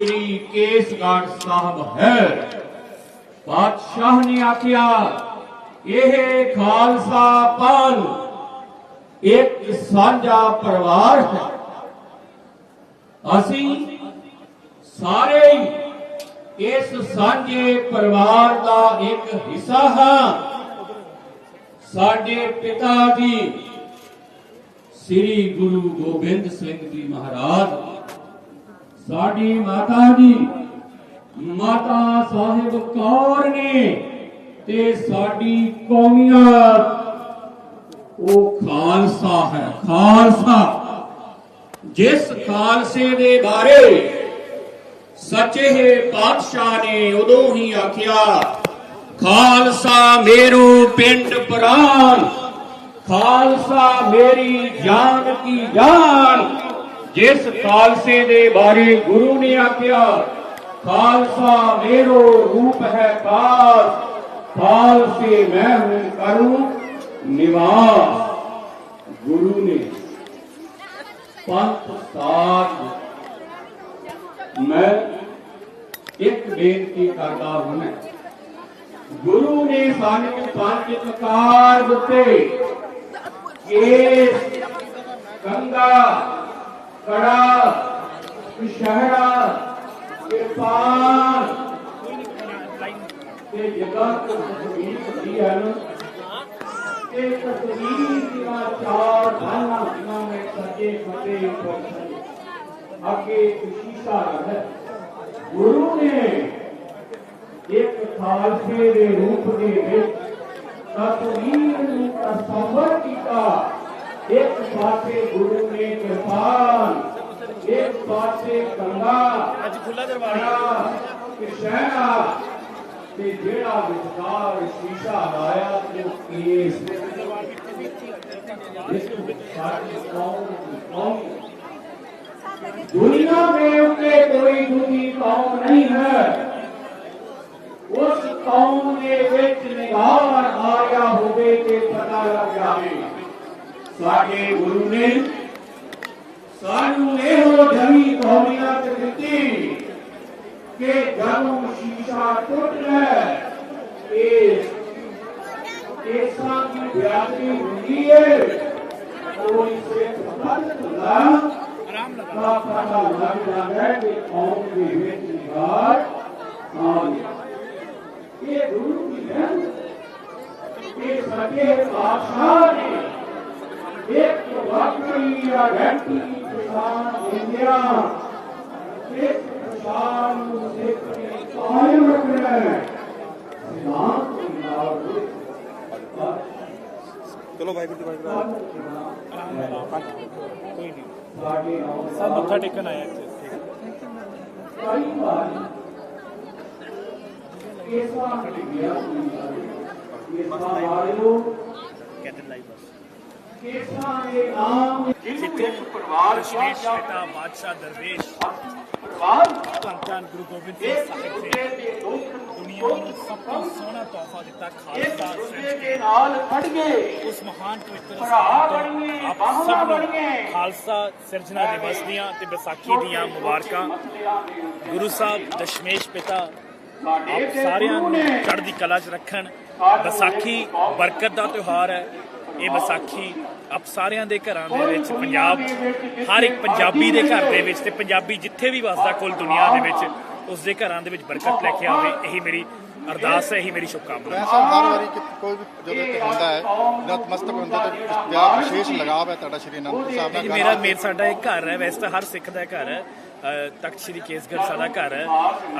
ਸ੍ਰੀ ਕੇਸਗੜ੍ਹ ਸਾਹਿਬ ਹੈ ਬਾਦਸ਼ਾਹ ਨੇ ਆਖਿਆ ਇਹ ਖਾਲਸਾ ਪੰਥ ਇੱਕ ਸਾਂਝਾ ਪਰਿਵਾਰ ਹੈ ਅਸੀਂ ਸਾਰੇ ਇਸ ਸਾਂਝੇ ਪਰਿਵਾਰ ਦਾ ਇੱਕ ਹਿੱਸਾ ਹਾਂ ਸਾਡੇ ਪਿਤਾ ਜੀ ਸ੍ਰੀ ਗੁਰੂ ਗੋਬਿੰਦ ਸਿੰਘ ਜੀ ਮਹਾਰਾਜ ਸਾਡੀ ਮਾਤਾ ਜੀ, ਮਾਤਾ ਸਾਹਿਬ ਕੌਰ ਨੇ ਤੇ ਸਾਡੀ ਕੌਮੀਅਤ ਉਹ ਖਾਲਸਾ ਹੈ, ਖਾਲਸਾ। ਜਿਸ ਖਾਲਸੇ ਦੇ ਬਾਰੇ ਸੱਚੇ ਪਾਤਸ਼ਾਹ ਨੇ ਉਦੋਂ ਹੀ ਆਖਿਆ, ਖਾਲਸਾ ਮੇਰੂ ਪਿੰਡ ਪ੍ਰਾਨ, ਖਾਲਸਾ ਮੇਰੀ ਜਾਨ ਕੀ ਜਾਨ ਜਿਸ ਖਾਲਸੇ ਦੇ ਬਾਰੇ ਗੁਰੂ ਨੇ ਆਖਿਆ, ਖਾਲਸਾ ਮੇਰੋ ਰੂਪ ਹੈ ਖਾਸ ਖਾਲਸੇ ਮੈਂ ਹੂੰ ਕਰੂੰ ਨਿਵਾਸ। ਗੁਰੂ ਨੇ ਪੰਥ ਸਾਧ ਮੈਂ ਇੱਕ ਬੇਨਤੀ ਕਰਦਾ ਹਾਂ। ਗੁਰੂ ਨੇ ਸਾਨੂੰ ਪੰਜ ਪ੍ਰਕਾਰ ਦਿੱਤੇ। ਕੇਸ ਗੰਗਾ ਕੜਾ ਸ਼ਹਿਰਾ ਕਿਰਪਾਨ ਤੇ ਜਗ੍ਹਾ ਤੋਂ ਜ਼ਮੀਨ ਹੁੰਦੀ ਹੈ ਨਾ ਤੇ ਤਸਵੀਰ ਦੀਆਂ ਚਾਰ ਧਾਨਾਂ ਦੀਆਂ ਮੈਂ ਸੱਜੇ ਫਤੇ ਉੱਪਰ ਅੱਗੇ ਸ਼ੀਸ਼ਾ ਹੈ ਗੁਰੂ ਨੇ ਇੱਕ ਖਾਲਸੇ ਦੇ ਰੂਪ ਦੇ ਵਿੱਚ ਤਸਵੀਰ ਨੂੰ ਤਸਵਰ ਕੀਤਾ ਇੱਕ ਪਾਸੇ ਗੁਰੂ ਨੇ ਕਿਰਪਾਨ ਇੱਕ ਪਾਸੇ ਗੰਗਾ ਅੱਜ ਖੁੱਲਾ ਦਰਬਾਰ ਕਿਸ਼ਨਾ ਤੇ ਜਿਹੜਾ ਵਿਚਕਾਰ ਸ਼ੀਸ਼ਾ ਲਾਇਆ ਤੇ ਉਹ ਕੇਸ ਇਸ ਵਿੱਚ ਸਾਡੀ ਕੌਮ ਦੀ ਕੌਮ दुनिया में उनके कोई दूसरी कौम नहीं है उस कौम ਦੇ ਵਿੱਚ ਨਿਗਾਰ ਆਇਆ ਹੋਵੇ ਤੇ ਪਤਾ ਲੱਗ ਜਾਵੇ ਸਾਡੇ ਗੁਰੂ ਨੇ ਸਾਨੂੰ ਇਹੋ ਜਮੀ ਕੌਮੀਅਤ ਦਿੱਤੀ ਕਿ ਜਦੋਂ ਸ਼ੀਸ਼ਾ ਟੁੱਟ ਜਾਏ ਇਹ ਕੇਸਾਂ ਦੀ ਬਿਆਦਰੀ ਹੁੰਦੀ ਹੈ ਕੋਈ ਸਿੱਖ ਬੰਦ ਹੁੰਦਾ ਦਾ ਪਤਾ ਲੱਗ ਜਾਂਦਾ ਹੈ ਕਿ ਕੌਮ ਦੇ ਵਿੱਚ ਨਿਗਾਰ ਆ ਗਿਆ ਇਹ ਗੁਰੂ ਦੀ ਰਹਿਮਤ ਇਹ ਸੱਚੇ ਪਾਤਸ਼ਾਹ ਨੇ ਇੱਕ ਵਾਕਈ ਆਇਡੈਂਟੀ ਪਛਾਣ ਦਿੰਦਿਆਂ ਇਸ ਪਛਾਣ ਨੂੰ ਸਿੱਖ ਨੇ ਕਾਇਮ ਰੱਖਣਾ ਹੈ ਸਿਧਾਂਤ ਦੇ ਨਾਲ ਚਲੋ ਵਾਹਿਗੁਰੂ ਜੀ ਵਾਹਿਗੁਰੂ ਕੋਈ ਨਹੀਂ ਸਾਡੇ ਨਾਲ ਸਭ ਮੱਥਾ ਟੇਕਣ ਆਇਆ ਇੱਥੇ ਕਈ ਵਾਰ ਕੇਸਾਂ ਦੀ ਬਿਆਦਰੀ ਕੇਸਾਂ ਵਾਲਿਓ ਕਹਿੰਦੇ ਲਾਈਵ ਬਸ ਪਰਿਵਾਰ ਬਾਦਸ਼ਾਹ ਦਰਵੇਸ਼ ਪਰਿਵਾਰ ਧੰਨ ਗੁਰੂ ਗੋਬਿੰਦ ਸਿੰਘ ਸਾਹਿਬ ਦੂਜੇ ਨੇ ਦੇ ਦੁੱਖ ਦੁਨੀਆ ਨੂੰ ਸਭ ਤੋਂ ਸੋਹਣਾ ਤੋਹਫਾ ਦਿੱਤਾ ਇੱਕ ਖਾਲਸਾ ਦੇ ਨਾਲ ਖੜ ਗਏ ਉਸ ਮਹਾਨ ਪਵਿੱਤਰ ਭਰਾ ਸਿਰਜਣਾ ਦਿਵਸ ਦੀਆਂ ਤੇ ਵਿਸਾਖੀ ਦੀਆਂ ਮੁਬਾਰਕਾਂ। ਗੁਰੂ ਸਾਹਿਬ ਦਸ਼ਮੇਸ਼ ਪਿਤਾ ਆਪ ਸਾਰਿਆਂ ਨੂੰ ਚੜ੍ਹਦੀ ਕਲਾ 'ਚ ਰੱਖਣ। ਵਿਸਾਖੀ ਬਰਕਤ ਦਾ ਤਿਉਹਾਰ ਹੈ। ਇਹ ਵਿਸਾਖੀ ਆਪ ਸਾਰਿਆਂ ਦੇ ਘਰਾਂ ਦੇ ਵਿੱਚ ਪੰਜਾਬ ਹਰ ਇੱਕ ਪੰਜਾਬੀ ਦੇ ਘਰ ਦੇ ਵਿੱਚ ਤੇ ਪੰਜਾਬੀ ਜਿੱਥੇ ਵੀ ਵਸਦਾ ਕੁੱਲ ਦੁਨੀਆ ਦੇ ਵਿੱਚ ਉਸ ਦੇ ਘਰਾਂ ਦੇ ਵਿੱਚ ਬਰਕਤ ਲੈ ਕੇ ਆਵੇ ਇਹੀ ਮੇਰੀ ਅਰਦਾਸ ਹੈ ਇਹੀ ਮੇਰੀ ਸ਼ੁਭਕਾਮਨਾ ਹੈ। ਹਰ ਵਾਰੀ ਕਿ ਕੋਈ ਵੀ ਜਦੋਂ ਇੱਥੇ ਹੁੰਦਾ ਹੈ ਨਤਮਸਤਕ ਹੁੰਦਾ ਤਾਂ ਵਿਆਹ ਵਿਸ਼ੇਸ਼ ਲਗਾਵ ਹੈ ਤੁਹਾਡਾ ਸ਼੍ਰੀ ਅਨੰਦਪੁਰ ਸਾਹਿਬ ਜੀ ਮੇਰਾ ਮੇਰ ਸਾਡਾ ਇੱਕ ਘਰ ਹੈ ਵੈਸੇ ਤਾਂ ਹਰ ਸਿੱਖ ਦਾ ਘਰ ਹੈ ਤਖਤ ਸ੍ਰੀ ਕੇਸਗੜ੍ਹ ਸਾਡਾ ਘਰ ਹੈ।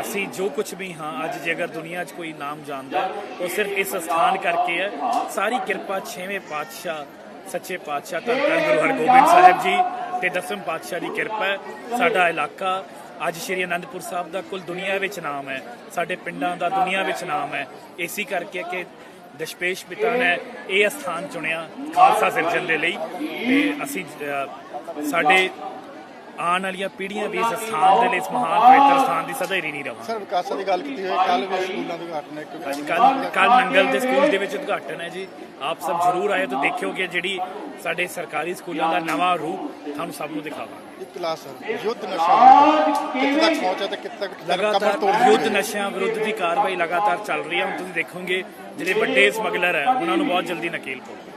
ਅਸੀਂ ਜੋ ਕੁਝ ਵੀ ਹਾਂ ਅੱਜ ਜੇ ਅਗਰ ਦੁਨੀਆ 'ਚ ਕੋਈ ਨਾਮ ਜਾਣਦਾ ਉਹ ਸਿਰਫ ਇਸ ਸਥਾਨ ਕਰਕੇ ਹੈ। ਸਾਰੀ ਕਿਰਪਾ ਛੇਵੇਂ ਪਾਤਸ਼ਾਹ ਸੱਚੇ ਪਾਤਸ਼ਾਹ ਧੰਨ ਧੰਨ ਗੁਰੂ ਹਰਗੋਬਿੰਦ ਸਾਹਿਬ ਜੀ ਤੇ ਦਸਮ ਪਾਤਸ਼ਾਹ ਦੀ ਕਿਰਪਾ ਹੈ। ਸਾਡਾ ਇਲਾਕਾ ਅੱਜ ਸ਼੍ਰੀ ਅਨੰਦਪੁਰ ਸਾਹਿਬ ਦਾ ਕੁੱਲ ਦੁਨੀਆ ਵਿੱਚ ਨਾਮ ਹੈ। ਸਾਡੇ ਪਿੰਡਾਂ ਦਾ ਦੁਨੀਆ ਵਿੱਚ ਨਾਮ ਹੈ। ਇਸੇ ਕਰਕੇ ਕਿ ਦਸ਼ਪੇਸ਼ ਪਿਤਾ ਨੇ ਇਹ ਸਥਾਨ ਚੁਣਿਆ ਖਾਲਸਾ ਸਿਰਜਣ ਦੇ ਲਈ ਤੇ ਅਸੀਂ ਸਾਡੇ ਆਉਣ ਵਾਲੀਆਂ ਪੀੜ੍ਹੀਆਂ ਵੀ ਇਸ ਸਥਾਨ ਦੇ ਲਈ ਇਸ ਮਹਾਨ ਪਵਿੱਤਰ ਸਥਾਨ ਦੀ ਸदैਰੀ ਨਹੀਂ ਰਵਾਂ ਸਰ ਵਿਕਾਸਾਂ ਦੀ ਗੱਲ ਕੀਤੀ ਹੋਈ ਕੱਲ ਵੀ ਸਕੂਲਾਂ ਦੇ ਉਦਘਾਟਨ ਇੱਕ ਕੱਲ ਕੱਲ ਨੰਗਲ ਦੇ ਸਕੂਲ ਦੇ ਵਿੱਚ ਉਦਘਾਟਨ ਹੈ ਜੀ। ਆਪ ਸਭ ਜ਼ਰੂਰ ਆਏ ਤਾਂ ਦੇਖਿਓਗੇ ਜਿਹੜੀ ਸਾਡੇ ਸਰਕਾਰੀ ਸਕੂਲਾਂ ਦਾ ਨਵਾਂ ਰੂਪ ਤੁਹਾਨੂੰ ਸਭ ਨੂੰ ਦਿਖਾਵਾਂਗੇ। ਇੱਕ ਕਲਾਸ ਸਰ ਯੁੱਧ ਨਸ਼ਾ ਕਿੱਥੇ ਤੱਕ ਪਹੁੰਚਿਆ ਤੇ ਕਿੱਥੇ ਤੱਕ ਕਮਰ ਲਗਾਤਾਰ ਤੋੜ ਯੁੱਧ ਨਸ਼ਿਆਂ ਵਿਰੁੱਧ ਦੀ ਕਾਰਵਾਈ ਲਗਾਤਾਰ ਚੱਲ ਰਹੀ ਹੈ। ਹੁਣ ਤੁਸੀਂ ਦੇਖੋਗੇ ਜਿਹੜੇ ਵੱਡੇ ਸਮਗਲਰ ਹੈ ਉਹਨਾਂ ਨੂੰ ਬਹੁਤ ਜਲਦੀ ਨਕੇਲ ਧੰਨਵਾਦ